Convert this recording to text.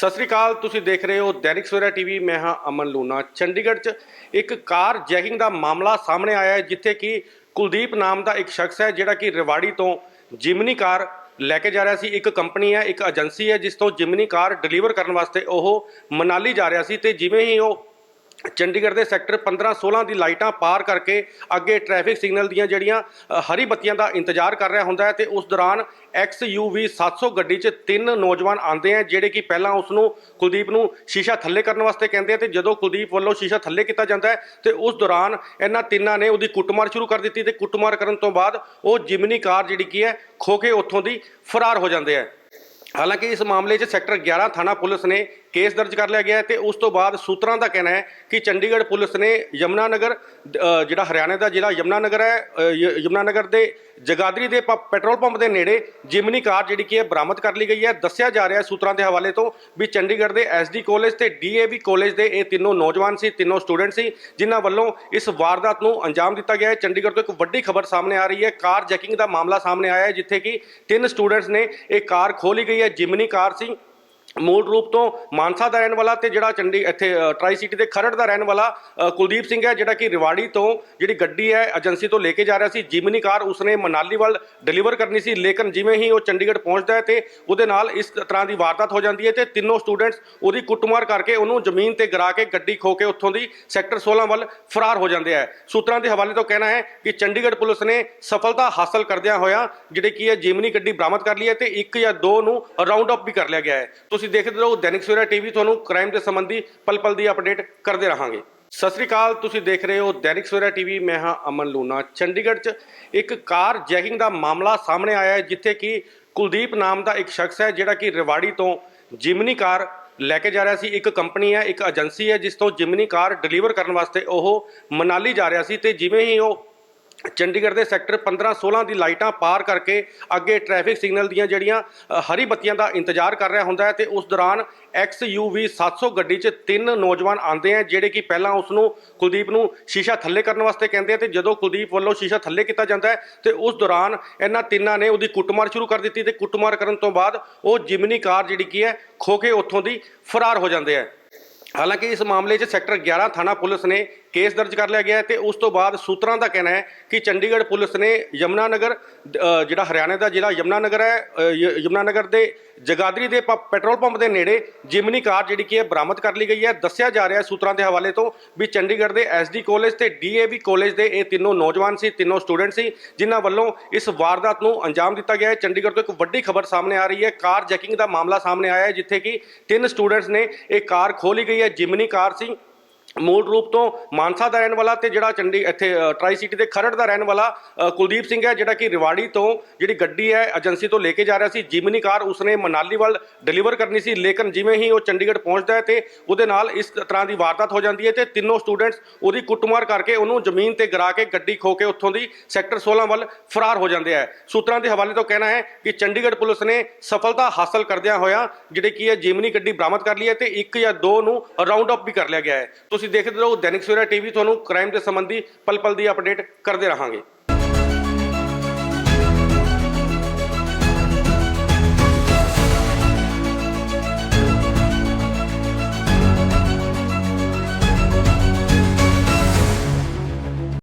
ਸਤਿ ਸ੍ਰੀ ਅਕਾਲ, ਤੁਸੀਂ ਦੇਖ ਰਹੇ ਹੋ ਦੈਨਿਕ ਸਵੇਰਾ ਟੀਵੀ, ਮੈਂ ਹਾਂ ਅਮਨ ਲੂਨਾ ਚੰਡੀਗੜ੍ਹ 'ਚ ਇੱਕ ਕਾਰ ਜੈਕਿੰਗ ਦਾ ਮਾਮਲਾ ਸਾਹਮਣੇ ਆਇਆ ਹੈ, ਜਿੱਥੇ ਕਿ ਕੁਲਦੀਪ ਨਾਮ ਦਾ ਇੱਕ ਸ਼ਖਸ ਹੈ, ਜਿਹੜਾ ਕਿ ਰਿਵਾੜੀ ਤੋਂ ਜਿਮਨੀ ਕਾਰ ਲੈ ਕੇ ਜਾ ਰਿਹਾ ਸੀ। ਇੱਕ ਕੰਪਨੀ ਹੈ, ਇੱਕ ਏਜੰਸੀ ਹੈ, ਜਿਸ ਤੋਂ ਜਿਮਨੀ ਕਾਰ ਡਿਲੀਵਰ ਕਰਨ ਵਾਸਤੇ ਉਹ ਮਨਾਲੀ ਜਾ ਰਿਹਾ ਸੀ ਤੇ ਜਿਵੇਂ ਹੀ ਉਹ ਚੰਡੀਗੜ੍ਹ ਦੇ ਸੈਕਟਰ 15 16 ਦੀ ਲਾਈਟਾਂ ਪਾਰ ਕਰਕੇ ਅੱਗੇ ਟ੍ਰੈਫਿਕ ਸਿਗਨਲ ਦੀਆਂ ਜਿਹੜੀਆਂ ਹਰੀ ਬੱਤੀਆਂ ਦਾ ਇੰਤਜ਼ਾਰ ਕਰ ਰਿਹਾ ਹੁੰਦਾ ਹੈ ਤੇ ਉਸ ਦੌਰਾਨ XUV 700 ਗੱਡੀ 'ਚ ਤਿੰਨ ਨੌਜਵਾਨ ਆਉਂਦੇ ਆ ਜਿਹੜੇ ਕਿ ਪਹਿਲਾਂ ਉਸ ਨੂੰ ਕੁਲਦੀਪ ਨੂੰ ਸ਼ੀਸ਼ਾ ਥੱਲੇ ਕਰਨ ਵਾਸਤੇ ਕਹਿੰਦੇ ਆ ਤੇ ਜਦੋਂ ਕੁਲਦੀਪ ਵੱਲੋਂ ਸ਼ੀਸ਼ਾ ਥੱਲੇ ਕੀਤਾ ਜਾਂਦਾ ਹੈ ਤੇ ਉਸ ਦੌਰਾਨ ਇਹਨਾਂ ਤਿੰਨਾਂ ਨੇ ਉਹਦੀ ਕੁੱਟਮਾਰ ਸ਼ੁਰੂ ਕਰ ਦਿੱਤੀ ਤੇ ਕੁੱਟਮਾਰ ਕਰਨ ਤੋਂ ਬਾਅਦ ਉਹ ਜਿਮਨੀ ਕਾਰ ਜਿਹੜੀ ਕੀ ਹੈ ਖੋ ਕੇ ਉੱਥੋਂ ਦੀ ਫਰਾਰ ਹੋ ਜਾਂਦੇ ਆ ਹਾਲਾਂਕਿ ਇਸ ਮਾਮਲੇ 'ਚ ਸੈਕਟਰ 11 ਥਾਣਾ ਪੁਲਿਸ ਨੇ ਕੇਸ ਦਰਜ ਕਰ ਲਿਆ ਗਿਆ ਹੈ ਤੇ ਉਸ ਤੋਂ ਬਾਅਦ ਸੂਤਰਾਂ ਦਾ ਕਹਿਣਾ ਹੈ ਕਿ ਚੰਡੀਗੜ੍ਹ ਪੁਲਿਸ ਨੇ ਯਮਨਾ ਨਗਰ ਜਿਹੜਾ ਹਰਿਆਣਾ ਦਾ ਜ਼ਿਲ੍ਹਾ ਯਮਨਾ ਨਗਰ ਹੈ ਅ, ਯਮਨਾ ਨਗਰ ਦੇ ਜਗਾਦਰੀ ਦੇ ਪੈਟਰੋਲ ਪੰਪ ਦੇ ਨੇੜੇ ਜਿਮਨੀ ਕਾਰ ਜਿਹੜੀ ਕਿ ਹੈ ਬਰਾਮਦ ਕਰ ਲਈ ਗਈ ਹੈ। ਦੱਸਿਆ ਜਾ ਰਿਹਾ ਹੈ ਸੂਤਰਾਂ ਦੇ ਹਵਾਲੇ ਤੋਂ ਵੀ ਚੰਡੀਗੜ੍ਹ ਦੇ ਐਸਡੀ ਕਾਲਜ ਤੇ ਡੀਏਵੀ ਕਾਲਜ ਦੇ ਇਹ ਤਿੰਨੋਂ ਨੌਜਵਾਨ ਸੀ ਤਿੰਨੋਂ ਸਟੂਡੈਂਟ ਸੀ ਜਿਨ੍ਹਾਂ ਵੱਲੋਂ ਇਸ ਵਾਰਦਾਤ ਨੂੰ ਅੰਜਾਮ ਦਿੱਤਾ ਗਿਆ ਹੈ। ਚੰਡੀਗੜ੍ਹ ਤੋਂ ਇੱਕ ਵੱਡੀ ਖਬਰ ਸਾਹਮਣੇ ਆ ਰਹੀ ਹੈ। ਕਾਰ ਜੈਕਿੰਗ ਦਾ ਮਾਮਲਾ ਸਾਹਮਣੇ ਆਇਆ ਹੈ ਜਿੱਥੇ ਕਿ ਤਿੰਨ ਸਟੂਡੈਂਟਸ ਨੇ ਇਹ ਕਾਰ ਖੋਲੀ ਗਈ ਹੈ। ਜਿਮਨੀ ਕਾਰ ਸੀ ਮੂਲ ਰੂਪ ਤੋਂ ਮਾਨਸਾ ਦਾ ਰਹਿਣ ਵਾਲਾ ਤੇ ਜਿਹੜਾ ਚੰਡੀ ਇੱਥੇ ਟਰਾਈ ਸਿਟੀ ਦੇ ਖਰੜ ਦਾ ਰਹਿਣ ਵਾਲਾ ਕੁਲਦੀਪ ਸਿੰਘ ਹੈ, ਜਿਹੜਾ ਕਿ ਰਿਵਾੜੀ ਤੋਂ ਜਿਹੜੀ ਗੱਡੀ ਹੈ, ਏਜੰਸੀ ਤੋਂ ਲੈ ਕੇ ਜਾ ਰਿਹਾ ਸੀ। ਜਿਮਨੀ ਕਾਰ ਉਸਨੇ ਮਨਾਲੀ ਵੱਲ ਡਿਲੀਵਰ ਕਰਨੀ ਸੀ, ਲੇਕਿਨ ਜਿਵੇਂ ਹੀ ਉਹ ਚੰਡੀਗੜ੍ਹ ਪਹੁੰਚਦਾ ਹੈ ਤੇ ਉਹਦੇ ਨਾਲ ਇਸ ਤਰ੍ਹਾਂ ਦੀ ਵਾਰਦਾਤ ਹੋ ਜਾਂਦੀ ਹੈ ਤੇ ਤਿੰਨੋਂ ਸਟੂਡੈਂਟਸ ਉਹਦੀ ਕੁੱਟਮਾਰ ਕਰਕੇ ਉਹਨੂੰ ਜ਼ਮੀਨ ਤੇ ਗਿਰਾ ਕੇ ਗੱਡੀ ਖੋ ਕੇ ਉੱਥੋਂ ਦੀ ਸੈਕਟਰ 16 ਵੱਲ ਫਰਾਰ ਹੋ ਜਾਂਦੇ ਆ ਸੂਤਰਾਂ ਦੇ ਹਵਾਲੇ ਤੋਂ ਕਹਿਣਾ ਹੈ ਕਿ ਚੰਡੀਗੜ੍ਹ ਪੁਲਿਸ ਨੇ ਸਫਲਤਾ ਹਾਸਲ ਕਰਦਿਆਂ ਹੋਇਆ ਜਿਹੜੇ ਕੀ ਹੈ, ਜਿਮਨੀ ਗੱਡੀ ਬਰਾਮਦ ਕਰ ਲਈ ਹੈ ਤੇ ਇੱਕ ਜਾਂ ਦੋ ਨੂੰ ਰਾਉਂਡ ਅਪ ਵੀ ਕਰ ਲਿਆ ਗਿਆ ਹੈ। ਤੁਸੀਂ ਦੇਖਦੇ ਰਹੋ, ਦੈਨਿਕ ਸਵੇਰਾ ਟੀਵੀ ਤੁਹਾਨੂੰ ਕ੍ਰਾਈਮ ਦੇ ਸੰਬੰਧੀ ਪਲ ਪਲ ਦੀ ਅਪਡੇਟ ਕਰਦੇ ਰਹਾਂਗੇ। ਸਤਿ ਸ੍ਰੀ ਅਕਾਲ, ਤੁਸੀਂ ਦੇਖ ਰਹੇ ਹੋ ਦੈਨਿਕ ਸਵੇਰਾ ਟੀਵੀ, ਮੈਂ ਹਾਂ ਅਮਨ ਲੂਨਾ ਚੰਡੀਗੜ੍ਹ 'ਚ ਇੱਕ ਕਾਰ ਜੈਕਿੰਗ ਦਾ ਮਾਮਲਾ ਸਾਹਮਣੇ ਆਇਆ ਹੈ, ਜਿੱਥੇ ਕਿ ਕੁਲਦੀਪ ਨਾਮ ਦਾ ਇੱਕ ਸ਼ਖਸ ਹੈ, ਜਿਹੜਾ ਕਿ ਰਿਵਾੜੀ ਤੋਂ ਜਿਮਨੀ ਕਾਰ ਲੈ ਕੇ ਜਾ ਰਿਹਾ ਸੀ। ਇੱਕ ਕੰਪਨੀ ਹੈ, ਇੱਕ ਏਜੰਸੀ ਹੈ, ਜਿਸ ਤੋਂ ਜਿਮਨੀ ਕਾਰ ਡਿਲੀਵਰ ਕਰਨ ਵਾਸਤੇ ਉਹ ਮਨਾਲੀ ਜਾ ਰਿਹਾ ਸੀ ਤੇ ਜਿਵੇਂ ਹੀ ਉਹ ਚੰਡੀਗੜ੍ਹ ਦੇ ਸੈਕਟਰ 15 16 ਦੀ ਲਾਈਟਾਂ ਪਾਰ ਕਰਕੇ ਅੱਗੇ ਟ੍ਰੈਫਿਕ ਸਿਗਨਲ ਦੀਆਂ ਜਿਹੜੀਆਂ ਹਰੀ ਬੱਤੀਆਂ ਦਾ ਇੰਤਜ਼ਾਰ ਕਰ ਰਿਹਾ ਹੁੰਦਾ ਹੈ ਤੇ ਉਸ ਦੌਰਾਨ XUV 700 ਗੱਡੀ 'ਚ ਤਿੰਨ ਨੌਜਵਾਨ ਆਉਂਦੇ ਆ ਜਿਹੜੇ ਕਿ ਪਹਿਲਾਂ ਉਸ ਨੂੰ ਕੁਲਦੀਪ ਨੂੰ ਸ਼ੀਸ਼ਾ ਥੱਲੇ ਕਰਨ ਵਾਸਤੇ ਕਹਿੰਦੇ ਆ ਤੇ ਜਦੋਂ ਕੁਲਦੀਪ ਵੱਲੋਂ ਸ਼ੀਸ਼ਾ ਥੱਲੇ ਕੀਤਾ ਜਾਂਦਾ ਹੈ ਤੇ ਉਸ ਦੌਰਾਨ ਇਹਨਾਂ ਤਿੰਨਾਂ ਨੇ ਉਹਦੀ ਕੁੱਟਮਾਰ ਸ਼ੁਰੂ ਕਰ ਦਿੱਤੀ ਤੇ ਕੁੱਟਮਾਰ ਕਰਨ ਤੋਂ ਬਾਅਦ ਉਹ ਜਿਮਨੀ ਕਾਰ ਜਿਹੜੀ ਕੀ ਹੈ ਖੋ ਕੇ ਉੱਥੋਂ ਦੀ ਫਰਾਰ ਹੋ ਜਾਂਦੇ ਆ ਹਾਲਾਂਕਿ ਇਸ ਮਾਮਲੇ 'ਚ ਸੈਕਟਰ 11 ਥਾਣਾ ਪੁਲਿਸ ਨੇ ਕੇਸ ਦਰਜ ਕਰ ਲਿਆ ਗਿਆ ਹੈ ਤੇ ਉਸ ਤੋਂ ਬਾਅਦ ਸੂਤਰਾਂ ਦਾ ਕਹਿਣਾ ਹੈ ਕਿ ਚੰਡੀਗੜ੍ਹ ਪੁਲਿਸ ਨੇ ਯਮਨਾ ਨਗਰ ਜਿਹੜਾ ਹਰਿਆਣਾ ਦਾ ਜ਼ਿਲ੍ਹਾ ਯਮਨਾ ਨਗਰ ਹੈ ਅ, ਯਮਨਾ ਨਗਰ ਦੇ ਜਗਾਦਰੀ ਦੇ ਪੈਟਰੋਲ ਪੰਪ ਦੇ ਨੇੜੇ ਜਿਮਨੀ ਕਾਰ ਜਿਹੜੀ ਕਿ ਹੈ ਬਰਾਮਦ ਕਰ ਲਈ ਗਈ ਹੈ। ਦੱਸਿਆ ਜਾ ਰਿਹਾ ਹੈ ਸੂਤਰਾਂ ਦੇ ਹਵਾਲੇ ਤੋਂ ਵੀ ਚੰਡੀਗੜ੍ਹ ਦੇ ਐਸਡੀ ਕਾਲਜ ਤੇ ਡੀਏਵੀ ਕਾਲਜ ਦੇ ਇਹ ਤਿੰਨੋਂ ਨੌਜਵਾਨ ਸੀ ਤਿੰਨੋਂ ਸਟੂਡੈਂਟ ਸੀ ਜਿਨ੍ਹਾਂ ਵੱਲੋਂ ਇਸ ਵਾਰਦਾਤ ਨੂੰ ਅੰਜਾਮ ਦਿੱਤਾ ਗਿਆ ਹੈ। ਚੰਡੀਗੜ੍ਹ ਤੋਂ ਇੱਕ ਵੱਡੀ ਖਬਰ ਸਾਹਮਣੇ ਆ ਰਹੀ ਹੈ। ਕਾਰ ਜੈਕਿੰਗ ਦਾ ਮਾਮਲਾ ਸਾਹਮਣੇ ਆਇਆ ਹੈ ਜਿੱਥੇ ਕਿ ਤਿੰਨ ਸਟੂਡੈਂਟਸ ਨੇ ਇਹ ਕਾਰ ਖੋਲੀ ਗਈ ਹੈ। ਜਿਮਨੀ ਕਾਰ ਸੀ ਮੂਲ ਰੂਪ ਤੋਂ ਮਾਨਸਾ ਦਾ ਰਹਿਣ ਵਾਲਾ ਤੇ ਜਿਹੜਾ ਚੰਡੀ ਇੱਥੇ ਟਰਾਈ ਸਿਟੀ ਦੇ ਖਰੜ ਦਾ ਰਹਿਣ ਵਾਲਾ ਕੁਲਦੀਪ ਸਿੰਘ ਹੈ, ਜਿਹੜਾ ਕਿ ਰਿਵਾੜੀ ਤੋਂ ਜਿਹੜੀ ਗੱਡੀ ਹੈ, ਏਜੰਸੀ ਤੋਂ ਲੈ ਕੇ ਜਾ ਰਿਹਾ ਸੀ। ਜਿਮਨੀ ਕਾਰ ਉਸਨੇ ਮਨਾਲੀ ਵੱਲ ਡਿਲੀਵਰ ਕਰਨੀ ਸੀ, ਲੇਕਿਨ ਜਿਵੇਂ ਹੀ ਉਹ ਚੰਡੀਗੜ੍ਹ ਪਹੁੰਚਦਾ ਹੈ ਤੇ ਉਹਦੇ ਨਾਲ ਇਸ ਤਰ੍ਹਾਂ ਦੀ ਵਾਰਦਾਤ ਹੋ ਜਾਂਦੀ ਹੈ ਤੇ ਤਿੰਨੋਂ ਸਟੂਡੈਂਟਸ ਉਹਦੀ ਕੁੱਟਮਾਰ ਕਰਕੇ ਉਹਨੂੰ ਜ਼ਮੀਨ ਤੇ ਗਿਰਾ ਕੇ ਗੱਡੀ ਖੋ ਕੇ ਉੱਥੋਂ ਦੀ ਸੈਕਟਰ 16 ਵੱਲ ਫਰਾਰ ਹੋ ਜਾਂਦੇ ਆ ਸੂਤਰਾਂ ਦੇ ਹਵਾਲੇ ਤੋਂ ਕਹਿਣਾ ਹੈ ਕਿ ਚੰਡੀਗੜ੍ਹ ਪੁਲਿਸ ਨੇ ਸਫਲਤਾ ਹਾਸਲ ਕਰਦਿਆਂ ਹੋਇਆ ਜਿਹੜੇ ਕੀ ਹੈ, ਜਿਮਨੀ ਗੱਡੀ ਬਰਾਮਦ ਕਰ ਲਈ ਹੈ ਤੇ ਇੱਕ ਜਾਂ ਦੋ ਨੂੰ ਰਾਉਂਡ ਅਪ ਵੀ ਕਰ ਲਿਆ ਗਿਆ ਹੈ। ਤੁਸੀਂ ਦੇਖਦੇ ਰਹੋ, ਦੈਨਿਕ ਸਵੇਰਾ ਟੀਵੀ, ਤੁਹਾਨੂੰ ਕ੍ਰਾਈਮ ਦੇ ਸੰਬੰਧੀ ਪਲ ਪਲ ਦੀ ਅਪਡੇਟ ਕਰਦੇ ਰਹਾਂਗੇ।